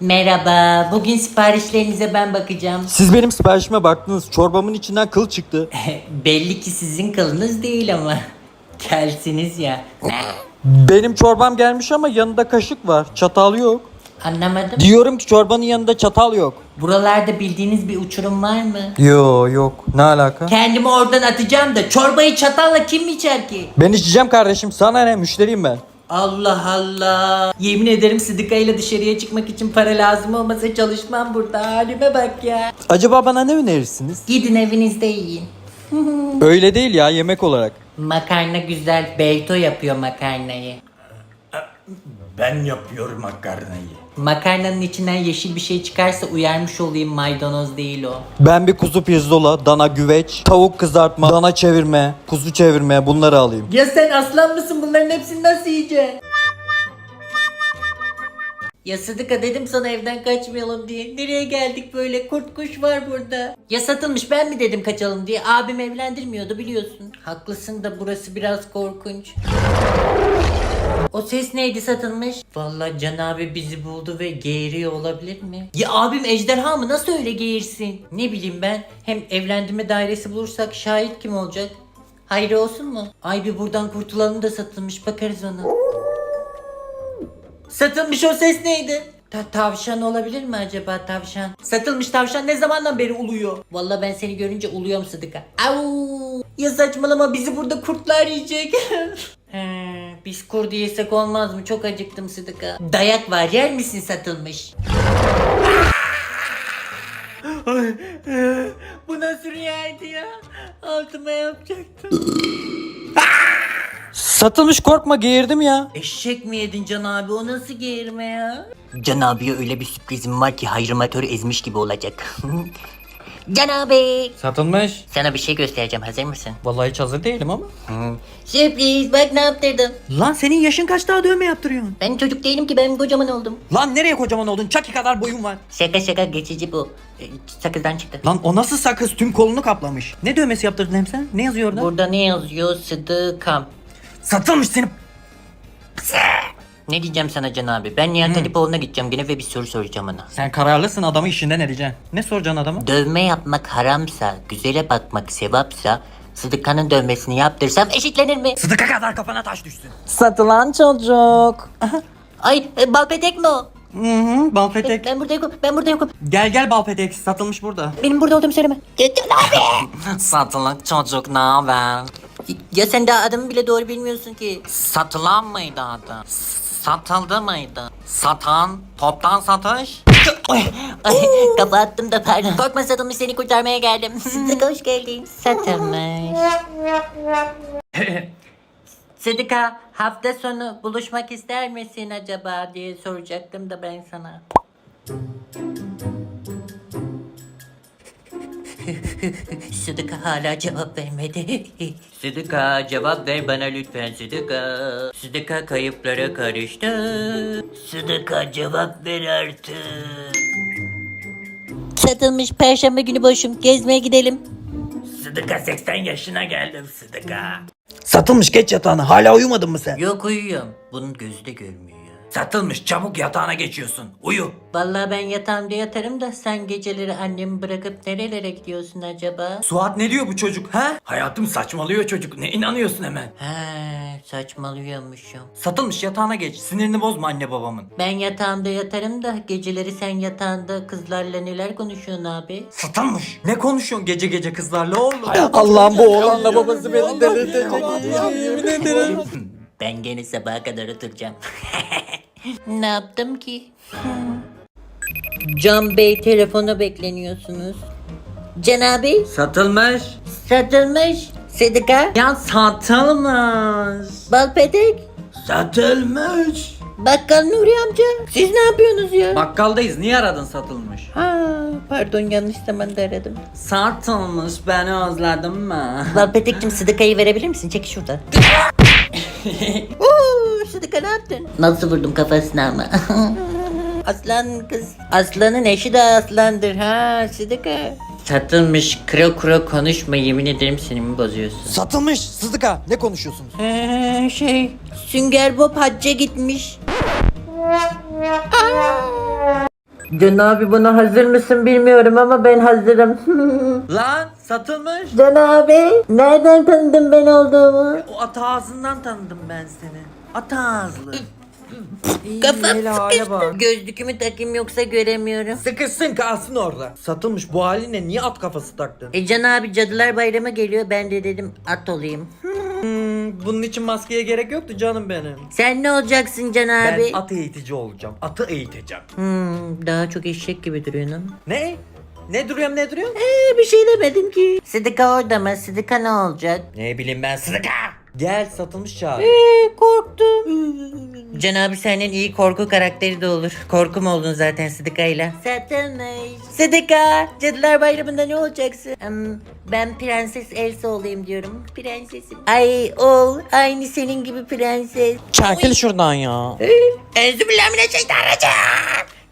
Merhaba, bugün siparişlerinize ben bakacağım. Siz benim siparişime baktınız. Çorbamın içinden kıl çıktı. Belli ki sizin kılınız değil ama. Kelsiniz ya. Benim çorbam gelmiş ama yanında kaşık var. Çatal yok. Anlamadım. Diyorum ki çorbanın yanında çatal yok. Buralarda bildiğiniz bir uçurum var mı? Yo yok. Ne alaka? Kendimi oradan atacağım da çorbayı çatalla kim içer ki? Ben içeceğim kardeşim. Sana ne? Müşteriyim ben. Allah Allah. Yemin ederim Sıdıka ile dışarıya çıkmak için para lazım olmasa çalışmam burada. Halime bak ya. Acaba bana ne önerirsiniz? Gidin evinizde yiyin. Öyle değil ya yemek olarak. Makarna güzel. Beyto yapıyor makarnayı. Ben yapıyorum makarnayı. Makarnanın içinden yeşil bir şey çıkarsa uyarmış olayım maydanoz değil o. Ben bir kuzu pirzola, dana güveç, tavuk kızartma, dana çevirme, kuzu çevirme bunları alayım. Ya sen aslan mısın bunların hepsini nasıl yiyeceksin? Ya Sıdıka dedim sana evden kaçmayalım diye. Nereye geldik böyle kurt kuş var burada. Ya satılmış ben mi dedim kaçalım diye. Abim evlendirmiyordu biliyorsun. Haklısın da burası biraz korkunç. O ses neydi satılmış? Vallahi Can abi bizi buldu ve geğiriyor olabilir mi? Ya abim ejderha mı nasıl öyle geğirsin? Ne bileyim ben. Hem evlendirme dairesi bulursak şahit kim olacak? Hayır olsun mu? Ay bir buradan kurtulalım da satılmış bakarız ona. Satılmış o ses neydi? Ta- tavşan olabilir mi acaba tavşan? Satılmış tavşan ne zamandan beri uluyor? Vallahi ben seni görünce uluyorum Sıdıka. Au! Ya saçmalama bizi burada kurtlar yiyecek. He, biz kurdu yesek olmaz mı? Çok acıktım Sıdıka. Dayak var yer misin satılmış? Bu nasıl rüyaydı ya? Altıma yapacaktım. Satılmış korkma geğirdim ya. Eşek mi yedin Can abi? O nasıl geğirme ya? Can abiye öyle bir sürprizim var ki hayrimatörü ezmiş gibi olacak. Can abi. Satılmış. Sana bir şey göstereceğim hazır mısın? Vallahi hiç hazır değilim ama. Sürpriz bak ne yaptırdım. Lan senin yaşın kaç daha dövme yaptırıyorsun? Ben çocuk değilim ki ben kocaman oldum. Lan nereye kocaman oldun? Çaki kadar boyun var. Şaka şaka geçici bu. Ee, Sakızdan çıktı. Lan o nasıl sakız tüm kolunu kaplamış. Ne dövmesi yaptırdın hem sen? Ne yazıyor orada? Burada ne yazıyor? Sıdıkam. Satılmış seni. Ne diyeceğim sana Can abi? Ben Nihat Hatipoğlu'na gideceğim gene ve bir soru soracağım ona. Sen kararlısın adamı işinden edeceksin. Ne soracaksın adama? Dövme yapmak haramsa, güzele bakmak sevapsa, Sıdıka'nın dövmesini yaptırsam eşitlenir mi? Sıdıka kadar kafana taş düşsün. Satılan çocuk. Ay e, balpetek mi o? Hı hı bal petek. Ben burada yokum, ben burada yokum. Gel gel bal petek satılmış burada. Benim burada olduğumu söyleme. Can abi. Satılık çocuk ne haber? Ya sen daha adımı bile doğru bilmiyorsun ki. Satılan mıydı adı? Satıldı mıydı? Satan, toptan satış? Ay kafa attım da pardon. Korkma satılmış seni kurtarmaya geldim. Sıdıka hoş geldin. Satılmış. Sıdıka hafta sonu buluşmak ister misin acaba diye soracaktım da ben sana. Sıdıka hala cevap vermedi. Sıdıka cevap ver bana lütfen Sıdıka. Sıdıka kayıplara karıştı. Sıdıka cevap ver artık. Satılmış perşembe günü boşum. Gezmeye gidelim. Sıdıka 80 yaşına geldim Sıdıka. Satılmış geç yatağına. Hala uyumadın mı sen? Yok uyuyorum. Bunun gözü de görmüyor. Satılmış çabuk yatağına geçiyorsun. Uyu. Vallahi ben yatağımda yatarım da sen geceleri annemi bırakıp nerelere gidiyorsun acaba? Suat ne diyor bu çocuk ha? Hayatım saçmalıyor çocuk. Ne inanıyorsun hemen? He saçmalıyormuşum. Satılmış yatağına geç. Sinirini bozma anne babamın. Ben yatağımda yatarım da geceleri sen yatağında kızlarla neler konuşuyorsun abi? Satılmış. Ne konuşuyorsun gece gece kızlarla oğlum? Allah'ım bu oğlanla babası beni delirtecek. Yemin ederim. Ben gene sabaha kadar oturacağım. Ne yaptım ki? Can Bey telefona bekleniyorsunuz. Can abi Satılmış. satılmış. Sıdıka. Ya satılmış. Balpedek. Satılmış. Bakkal Nuri amca. Siz ne yapıyorsunuz ya? Bakkaldayız. Niye aradın satılmış? Ha, pardon yanlış zamanda aradım. Satılmış. Beni özledin mi? Balpedek'cim Sıdıka'yı verebilir misin? Çek şuradan. Oo, Sıdıka ne yaptın? Nasıl vurdum kafasına ama. Aslan kız. Aslanın eşi de aslandır ha Sıdıka. Satılmış kro kro konuşma yemin ederim sinirimi bozuyorsun. Satılmış Sıdıka. Ne konuşuyorsunuz? Ee, şey Sünger Bob hacca gitmiş. Can abi buna hazır mısın bilmiyorum ama ben hazırım. Lan satılmış. Can abi nereden tanıdın ben olduğumu? O ata ağzından tanıdım ben seni. Ata ağızlı. Kafam hele hale bak. Gözlükümü takayım yoksa göremiyorum. Sıkışsın kalsın orada. Satılmış bu haline niye at kafası taktın? E Can abi Cadılar Bayramı geliyor ben de dedim at olayım. Hmm, bunun için maskeye gerek yoktu canım benim. Sen ne olacaksın Can abi? Ben at eğitici olacağım. Atı eğiteceğim. Hmm, daha çok eşek gibi duruyorsun. Ne? Ne duruyorum ne duruyorum? Ee, bir şey demedim ki. Sıdıka orada mı? Sıdıka ne olacak? Ne bileyim ben sıdıka. Gel satılmış çağır. Ee, korktum. Can abi senin iyi korku karakteri de olur. Korkum oldun zaten Sıdıka'yla. Satılmış. Sıdıka, Cadılar Bayramı'nda ne olacaksın? Ben Prenses Elsa olayım diyorum. Prensesim. Ay ol. Aynı senin gibi prenses. Çekil şuradan ya. Enzübillahimineşşeytanirracim.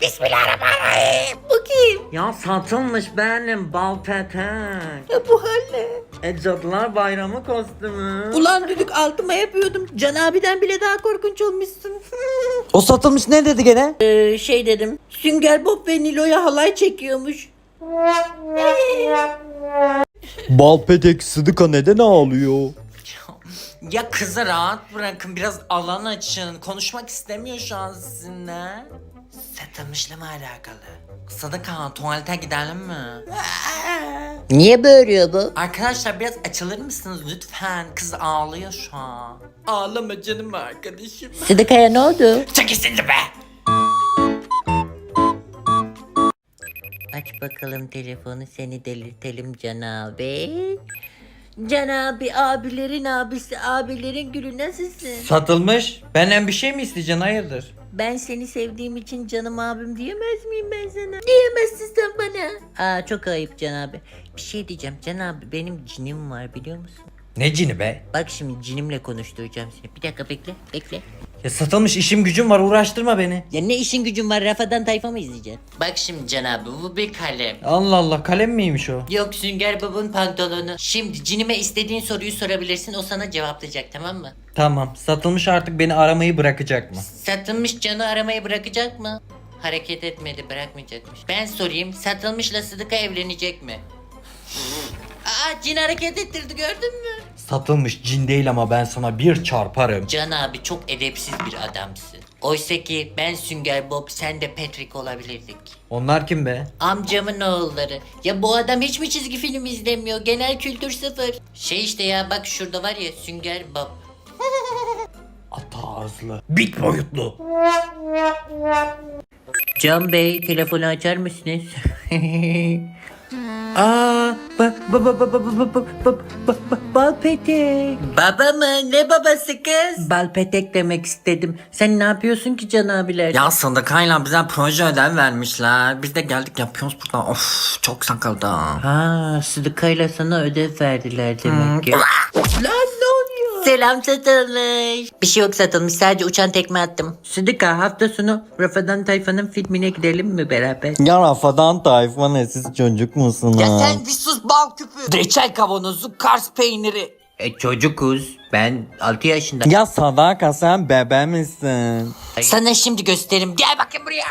Bismillahirrahmanirrahim. Bu kim? Ya satılmış benim bal petek. Ya bu hal ne? E cadılar bayramı kostümü. Ulan düdük altıma yapıyordum. Can abiden bile daha korkunç olmuşsun. O satılmış ne dedi gene? Ee, şey dedim. Sünger Bob ve Nilo'ya halay çekiyormuş. Bal petek sıdıka neden ağlıyor? Ya kızı rahat bırakın biraz alan açın. Konuşmak istemiyor şu an sizinle. Satılmışla mı alakalı? Sadıka tuvalete gidelim mi? Niye böğürüyor bu? Arkadaşlar biraz açılır mısınız lütfen? Kız ağlıyor şu an. Ağlama canım arkadaşım. Sıdıkaya ne oldu? Çekilsin be. Aç bakalım telefonu seni delirtelim Can abi. Can abi abilerin abisi abilerin gülü nasılsın? Satılmış. Benden bir şey mi isteyeceksin hayırdır? Ben seni sevdiğim için canım abim diyemez miyim ben sana? Diyemezsin sen bana. Aa çok ayıp Can abi. Bir şey diyeceğim Can abi benim cinim var biliyor musun? Ne cini be? Bak şimdi cinimle konuşturacağım seni. Bir dakika bekle bekle. Ya satılmış işim gücüm var uğraştırma beni. Ya ne işin gücün var Rafadan tayfa mı izleyeceksin? Bak şimdi Can abi bu bir kalem. Allah Allah kalem miymiş o? Yok Sünger Bob'un pantolonu. Şimdi cinime istediğin soruyu sorabilirsin o sana cevaplayacak tamam mı? Tamam satılmış artık beni aramayı bırakacak mı? Satılmış canı aramayı bırakacak mı? Hareket etmedi bırakmayacakmış. Ben sorayım satılmışla Sıdıka evlenecek mi? Aa cin hareket ettirdi gördün mü? Satılmış cin değil ama ben sana bir çarparım. Can abi çok edepsiz bir adamsın. Oysa ki ben Sünger Bob sen de Patrick olabilirdik. Onlar kim be? Amcamın oğulları. Ya bu adam hiç mi çizgi film izlemiyor? Genel kültür sıfır. Şey işte ya bak şurada var ya Sünger Bob. Ata ağızlı. Bit boyutlu. Can Bey telefonu açar mısınız? Aa, ba, ba, ba, ba, ba, ba, ba, ba, ba, ba, bal petek. Baba mı? Ne babası kız? Balpetek demek istedim. Sen ne yapıyorsun ki Can abiler? Ya Sadıka'yla bize proje ödev vermişler. Biz de geldik yapıyoruz burada. Of çok sakaldı. Ha, Sıdıkayla sana ödev verdiler demek ki. Lan ne? Selam satılmış. Bir şey yok satılmış sadece uçan tekme attım. Sıdıka hafta sonu Rafadan Tayfa'nın filmine gidelim mi beraber? Ya Rafadan Tayfa ne siz çocuk musunuz? Ya sen bir sus bal küpü. Reçel kavanozu, Kars peyniri. E çocukuz. Ben 6 yaşında. Ya Sadaka sen bebe misin? Sana şimdi gösteririm. Gel bakayım buraya.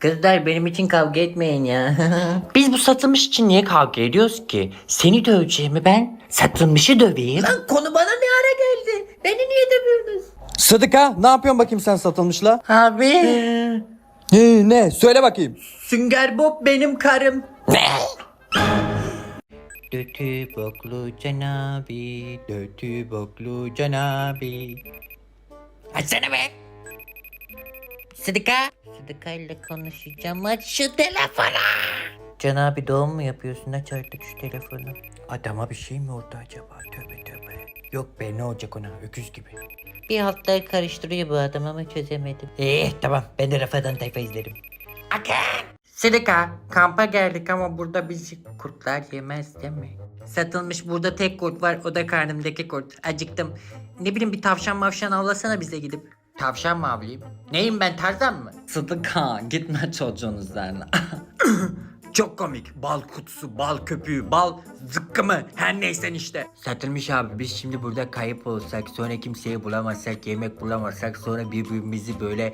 Kızlar benim için kavga etmeyin ya. Biz bu satılmış için niye kavga ediyoruz ki? Seni döveceğimi ben satılmışı döveyim. Lan konu bana ne ara geldi? Beni niye dövüyorsunuz? Sıdıka ne yapıyorsun bakayım sen satılmışla? Abi. He, ne söyle bakayım. Sünger Bob benim karım. Ne? Dötü boklu canabi, dötü boklu canabi. Açsana be. Sıdıka. Sıdıka ile konuşacağım. Aç şu telefonu. Can abi doğum mu yapıyorsun? Aç artık şu telefonu. Adama bir şey mi oldu acaba? Tövbe tövbe. Yok be ne olacak ona öküz gibi. Bir hatları karıştırıyor bu adam ama çözemedim. Eh tamam ben de Rafadan Tayfa izlerim. Sıdıka kampa geldik ama burada bizi kurtlar yemez değil mi? Satılmış burada tek kurt var o da karnımdaki kurt. Acıktım. Ne bileyim bir tavşan mavşan avlasana bize gidip. Tavşan mı avlayayım? Neyim ben Tarzan mı? Sıdıka gitme çocuğun üzerine. Çok komik. Bal kutusu, bal köpüğü, bal zıkkımı her neysen işte. Satılmış abi biz şimdi burada kayıp olsak sonra kimseyi bulamazsak yemek bulamazsak sonra birbirimizi böyle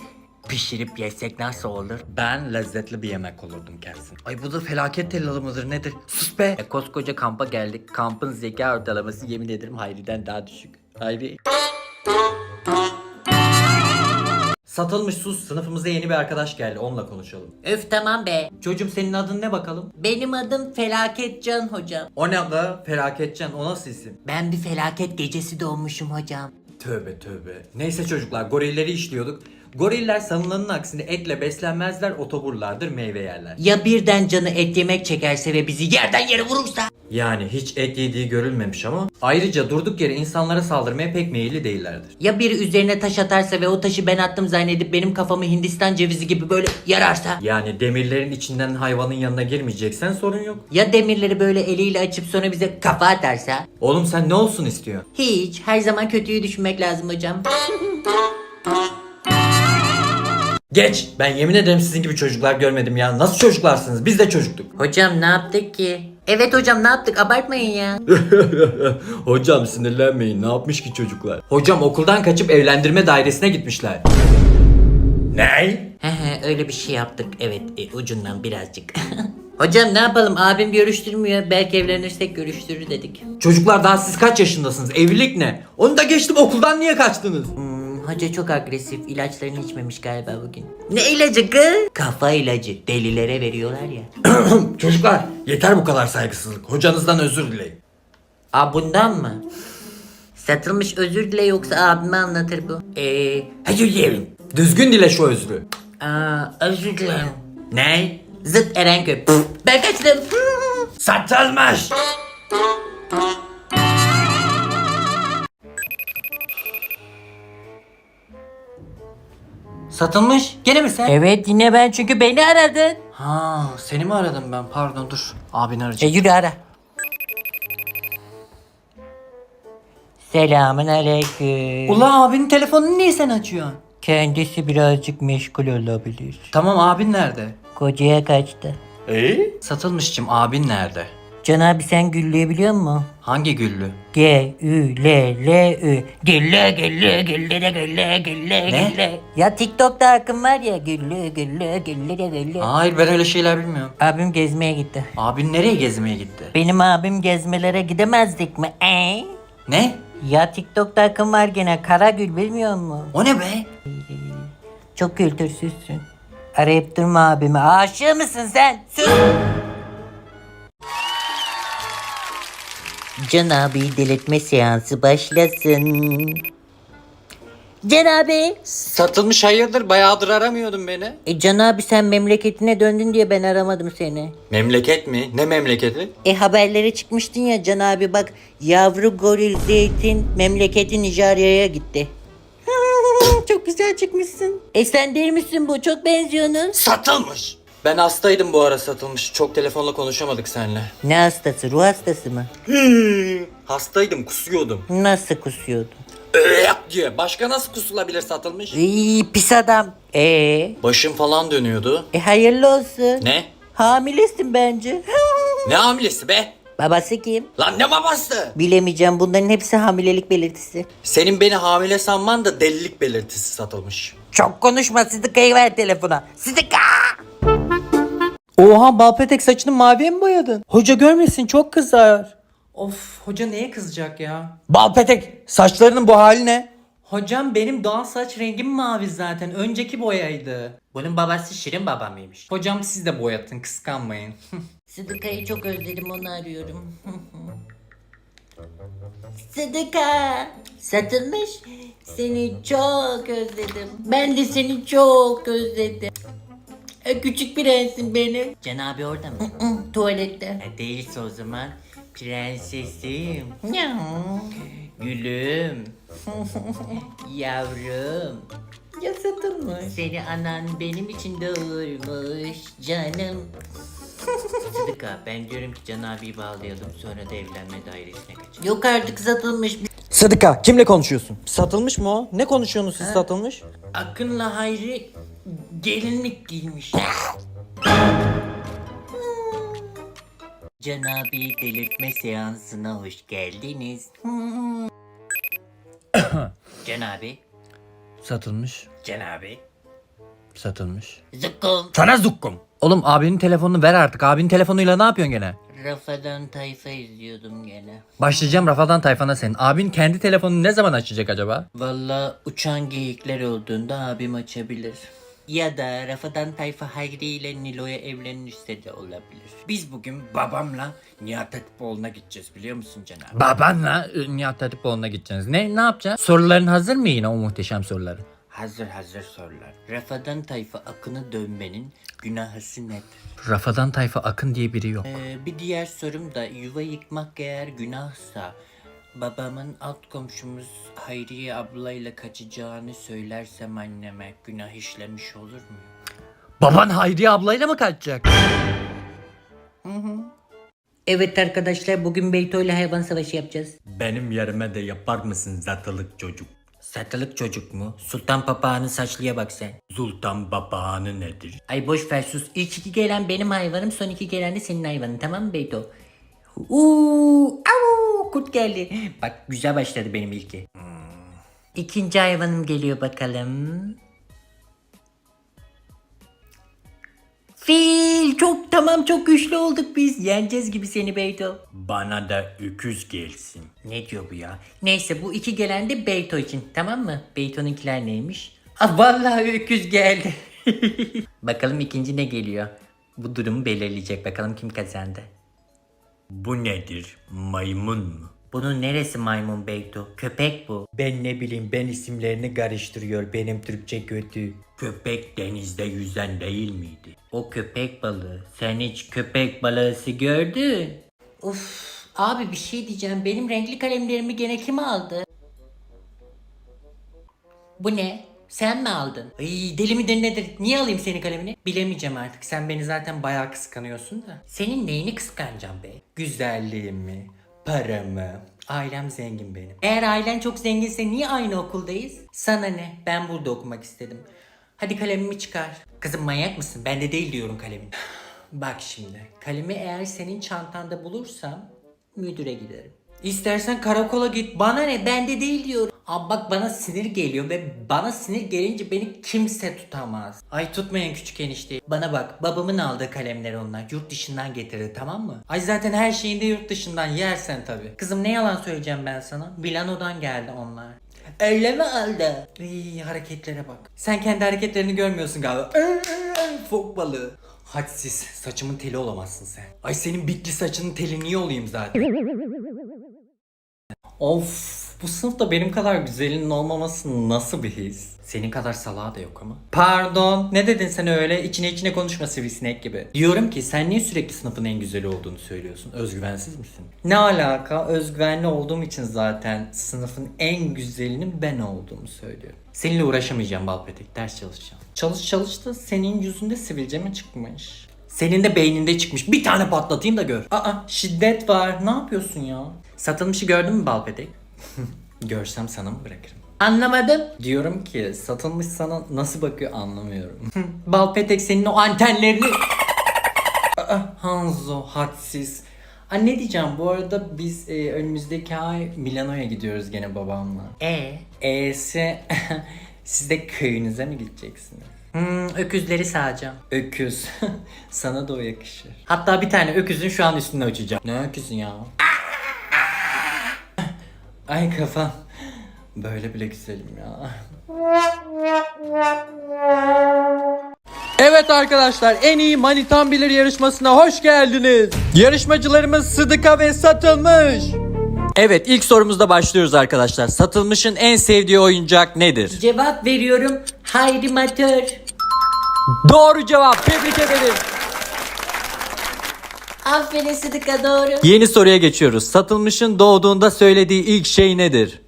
Pişirip yesek nasıl olur? Ben lezzetli bir yemek olurdum kesin. Ay bu da felaket tellalı mıdır nedir? Sus be. E, koskoca kampa geldik. Kampın zeka ortalaması yemin ederim Hayri'den daha düşük. Hayri. Satılmış sus sınıfımıza yeni bir arkadaş geldi onunla konuşalım. Öf tamam be. Çocuğum senin adın ne bakalım? Benim adım Felaketcan hocam. O ne da felaketcan o nasıl isim? Ben bir felaket gecesi doğmuşum hocam. Tövbe tövbe. Neyse çocuklar gorilleri işliyorduk. Goriller sanılanın aksine etle beslenmezler otoburlardır meyve yerler. Ya birden canı et yemek çekerse ve bizi yerden yere vurursa? Yani hiç et yediği görülmemiş ama ayrıca durduk yere insanlara saldırmaya pek meyilli değillerdir. Ya biri üzerine taş atarsa ve o taşı ben attım zannedip benim kafamı Hindistan cevizi gibi böyle yararsa? Yani demirlerin içinden hayvanın yanına girmeyeceksen sorun yok. Ya demirleri böyle eliyle açıp sonra bize kafa atarsa? Oğlum sen ne olsun istiyorsun? Hiç. Her zaman kötüyü düşünmek lazım hocam. Geç. Ben yemin ederim sizin gibi çocuklar görmedim ya. Nasıl çocuklarsınız? Biz de çocuktuk. Hocam ne yaptık ki? Evet hocam ne yaptık? Abartmayın ya. Hocam sinirlenmeyin. Ne yapmış ki çocuklar? Hocam okuldan kaçıp evlendirme dairesine gitmişler. Ne? He he öyle bir şey yaptık. Evet e, ucundan birazcık. hocam ne yapalım? Abim görüştürmüyor. Belki evlenirsek görüştürür dedik. Çocuklar daha siz kaç yaşındasınız? Evlilik ne? Onu da geçtim okuldan niye kaçtınız? Hmm, hoca çok agresif. İlaçlarını içmemiş galiba bugün. Ne ilacı kız? Kafa ilacı. Delilere veriyorlar ya. Çocuklar yeter bu kadar saygısızlık. Hocanızdan özür dileyin. Aa bundan mı? Satılmış özür dile yoksa abime anlatır bu. Eee Hadi diyelim. Düzgün dile şu özrü. aa, özür dilerim. Ne? Zıt Erenköy. Pf, ben kaçtım. Satılmış. Satılmış. Gene mi sen? Evet yine ben çünkü beni aradın. Ha, seni mi aradım ben? Pardon dur. Abini E arayacağım. yürü ara. Selamun aleyküm. Ula abinin telefonunu niye sen açıyorsun? Kendisi birazcık meşgul olabilir. Tamam abin nerede? Kocaya kaçtı. E? Satılmışçım abin nerede? Can abi sen güllüğü biliyor musun? Hangi güllü? G, Ü, L, L, Ü. Gülle, gülle, gülle, gülle, gülle, Ne? gülle. Ya TikTok'ta akım var ya. Gülle, gülle, gülle, gülle. Hayır ben öyle şeyler bilmiyorum. Abim gezmeye gitti. Abin nereye gezmeye gitti? Benim abim gezmelere gidemezdik mi? Ee? Ne? Ya TikTok'ta akım var gene. Karagül bilmiyor musun? O ne be? Çok kültürsüzsün. Arayıp durma abimi. Aşık mısın sen? Sus. Can abi delirtme seansı başlasın. Can abi. Satılmış hayırdır bayağıdır aramıyordun beni. E Can abi sen memleketine döndün diye ben aramadım seni. Memleket mi? Ne memleketi? E haberlere çıkmıştın ya Can abi bak yavru goril zeytin memleketi Nijerya'ya gitti. Çok güzel çıkmışsın. E sen değil misin bu? Çok benziyorsun. Satılmış. Ben hastaydım bu ara satılmış. Çok telefonla konuşamadık seninle. Ne hastası? Ruh hastası mı? Hastaydım kusuyordum. Nasıl kusuyordun? Öyak diye. Başka nasıl kusulabilir satılmış? İyi pis adam. E Başım falan dönüyordu. e hayırlı olsun. Ne? Hamilesin bence. Ne hamilesi be? Babası kim? Lan ne babası? Bilemeyeceğim bunların hepsi hamilelik belirtisi. Senin beni hamile sanman da delilik belirtisi satılmış. Çok konuşma Sıdıka'yı ver telefona. Sıdıka! Oha Balpetek saçını maviye mi boyadın? Hoca görmesin çok kızar. Of hoca neye kızacak ya? Balpetek saçlarının bu hali ne? Hocam benim doğal saç rengim mavi zaten. Önceki boyaydı. Bunun babası Şirin baba mıymış? Hocam siz de boyatın kıskanmayın. Sıdıka'yı çok özledim onu arıyorum. Sıdıka! Satılmış. Seni çok özledim. Ben de seni çok özledim. E, Küçük prensim benim. Can abi orada mı? Tuvalette. E, değilse o zaman prensesim, Ya. gülüm, yavrum. Ya satılmış. Seni anan benim için doğurmuş canım. Sıdıka ben diyorum ki Can abiyi bağlayalım sonra da evlenme dairesine kaçalım. Yok artık satılmış. Sıdıka kimle konuşuyorsun? Satılmış mı o? Ne konuşuyorsunuz siz satılmış? Akın'la Hayri gelinlik giymiş. Can abi delirtme seansına hoş geldiniz. Can abi, Satılmış. Can abi. Satılmış. Zıkkım. Sana zukkum. Oğlum abinin telefonunu ver artık. Abinin telefonuyla ne yapıyorsun gene? Rafadan tayfa izliyordum gene. Başlayacağım Rafadan Tayfan'a senin. Abin kendi telefonunu ne zaman açacak acaba? Valla uçan geyikler olduğunda abim açabilir. Ya da Rafadan Tayfa Hayri ile Nilo'ya evlenirse de olabilir. Biz bugün babamla Nihat Hatipoğlu'na gideceğiz biliyor musun Cenab? Babanla e, Nihat Hatipoğlu'na gideceksiniz. Ne ne yapacaksın? Soruların hazır mı yine o muhteşem soruları? Hazır hazır sorular. Rafadan Tayfa akını dönmenin günahısı nedir? Rafadan Tayfa Akın diye biri yok. Ee, bir diğer sorum da yuva yıkmak eğer günahsa babamın alt komşumuz Hayriye ablayla kaçacağını söylersem anneme günah işlemiş olur mu? Baban Hayriye ablayla mı kaçacak? Evet arkadaşlar bugün Beyto ile hayvan savaşı yapacağız. Benim yerime de yapar mısın zatılık çocuk? Satılık çocuk mu? Sultan papağanı saçlıya bak sen. Sultan papağanı nedir? Ay boş ver sus. İlk iki gelen benim hayvanım son iki gelen de senin hayvanın tamam mı Beyto? Uuu, au, kurt geldi. Bak güzel başladı benim ilki. İkinci hayvanım geliyor bakalım. Fil çok tamam çok güçlü olduk biz. Yeneceğiz gibi seni Beyto. Bana da öküz gelsin. Ne diyor bu ya? Neyse bu iki gelen de Beyto için tamam mı? Beyto'nunkiler neymiş? Ah vallahi öküz geldi. Bakalım ikinci ne geliyor? Bu durumu belirleyecek. Bakalım kim kazandı. Bu nedir? Maymun mu? Bunun neresi maymun Beyto? Köpek bu. Ben ne bileyim ben isimlerini karıştırıyor. Benim Türkçe kötü. Köpek denizde yüzen değil miydi? O köpek balığı. Sen hiç köpek balığısı gördün? Of abi bir şey diyeceğim. Benim renkli kalemlerimi gene kim aldı? Bu ne? Sen mi aldın? Ay deli midir nedir? Niye alayım senin kalemini? Bilemeyeceğim artık. Sen beni zaten bayağı kıskanıyorsun da. Senin neyini kıskanacağım be? Güzelliğimi, paramı. Ailem zengin benim. Eğer ailen çok zenginse niye aynı okuldayız? Sana ne? Ben burada okumak istedim. Hadi kalemimi çıkar. Kızım manyak mısın? Bende değil diyorum kalemin. Bak şimdi. Kalemi eğer senin çantanda bulursam müdüre giderim. İstersen karakola git. Bana ne? Bende değil diyorum. Abi bak bana sinir geliyor ve bana sinir gelince beni kimse tutamaz. Ay tutmayın küçük enişte. Bana bak babamın aldığı kalemler onlar. Yurt dışından getirdi tamam mı? Ay zaten her şeyinde yurt dışından yersen tabi. Kızım ne yalan söyleyeceğim ben sana. Milano'dan geldi onlar. Öyle mi aldı? İyi hareketlere bak. Sen kendi hareketlerini görmüyorsun galiba. Fok balığı. Hadsiz. Saçımın teli olamazsın sen. Ay senin bitli saçının teli niye olayım zaten? Of bu sınıfta benim kadar güzelinin olmaması nasıl bir his? Senin kadar salağı da yok ama. Pardon ne dedin sen öyle içine içine konuşma sivrisinek gibi. Diyorum ki sen niye sürekli sınıfın en güzeli olduğunu söylüyorsun? Özgüvensiz misin? Ne alaka? Özgüvenli olduğum için zaten sınıfın en güzelinin ben olduğumu söylüyorum. Seninle uğraşamayacağım Balpetek ders çalışacağım. Çalış çalış da senin yüzünde sivilce mi çıkmış? Senin de beyninde çıkmış. Bir tane patlatayım da gör. Aa şiddet var. Ne yapıyorsun ya? Satılmışı gördün mü Balpetek? Görsem sana mı bırakırım? Anlamadım. Diyorum ki satılmış sana nasıl bakıyor anlamıyorum. Balpetek senin o antenlerini... Aa, Hanzo hadsiz. Aa, ne diyeceğim bu arada biz e, önümüzdeki ay Milano'ya gidiyoruz gene babamla. E? E'si siz de köyünüze mi gideceksiniz? Hmm, öküzleri sağacağım. Öküz. Sana da o yakışır. Hatta bir tane öküzün şu an üstüne uçacağım. Ne öküzün ya? Ay kafam. Böyle bile güzelim ya. Evet arkadaşlar en iyi manitan bilir yarışmasına hoş geldiniz. Yarışmacılarımız Sıdıka ve Satılmış. Evet ilk sorumuzda başlıyoruz arkadaşlar. Satılmış'ın en sevdiği oyuncak nedir? Cevap veriyorum. Hayri Matör. Doğru cevap tebrik ederim. Aferin Sıdıka doğru. Yeni soruya geçiyoruz. Satılmış'ın doğduğunda söylediği ilk şey nedir?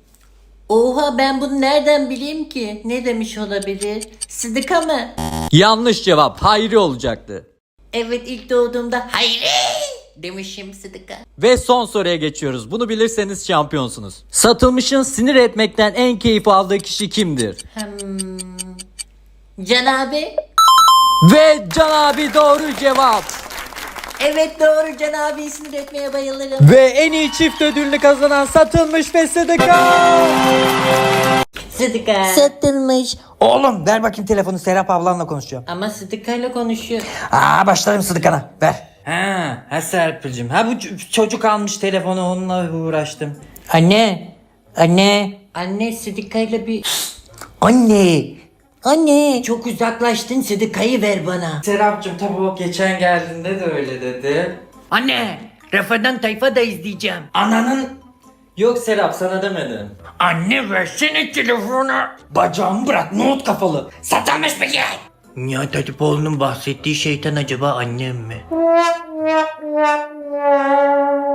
Oha ben bunu nereden bileyim ki? Ne demiş olabilir? Sıdıka mı? Yanlış cevap Hayri olacaktı. Evet ilk doğduğumda Hayri demişim Sıdıka. Ve son soruya geçiyoruz. Bunu bilirseniz şampiyonsunuz. Satılmış'ın sinir etmekten en keyif aldığı kişi kimdir? Hmm. Can abi. Ve Can abi doğru cevap. Evet doğru Can abi sinir etmeye bayılırım. Ve en iyi çift ödülünü kazanan Satılmış ve Sıdıka. Sıdıka. Satılmış Oğlum ver bakayım telefonu Serap ablanla konuşacağım. Ama Sıdıka'yla konuşuyor. Aa başlarım Sıdıkan'a ver. Ha, ha Serpil'cim. Ha bu ç- çocuk almış telefonu onunla uğraştım. Anne. Anne. Anne Sıdıka'yla bir... Anne. Anne. Çok uzaklaştın Sıdıka'yı ver bana. Serapcığım tabi o geçen geldiğinde de öyle dedi. Anne, Rafadan Tayfa da izleyeceğim. Ananın... Yok Serap sana demedim. Anne versene telefonu. Bacağımı bırak nohut kafalı. Satılmış mı ya? Nihat Hatipoğlu'nun bahsettiği şeytan acaba annem mi?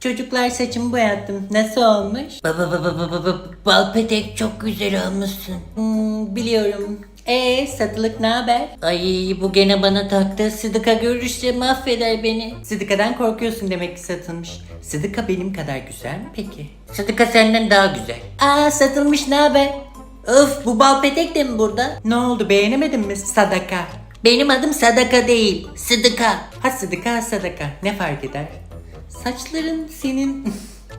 Çocuklar saçımı boyattım. Nasıl olmuş? Baba baba baba baba bal petek çok güzel olmuşsun. Hmm, biliyorum. Ee satılık ne haber? Ay bu gene bana taktı. Sıdıka görürse mahveder beni. Sıdıka'dan korkuyorsun demek ki satılmış. Sıdıka benim kadar güzel mi peki? Sıdıka senden daha güzel. Aa satılmış ne haber? Öf bu bal petek de mi burada? Ne oldu beğenemedin mi Sadaka? Benim adım Sadaka değil. Sıdıka. Ha Sıdıka ha Sadaka ne fark eder? Saçların senin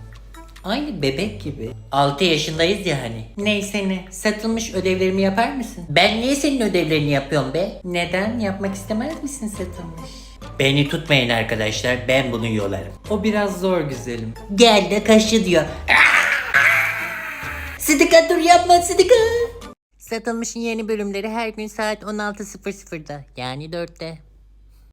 aynı bebek gibi. 6 yaşındayız ya hani. Neyse ne. Satılmış ödevlerimi yapar mısın? Ben niye senin ödevlerini yapıyorum be? Neden? Yapmak istemez misin satılmış? Beni tutmayın arkadaşlar ben bunu yolarım. O biraz zor güzelim. Gel de kaşı diyor. Sıdıka dur yapma Sıdıka. Satılmışın yeni bölümleri her gün saat 16.00'da yani 4'te.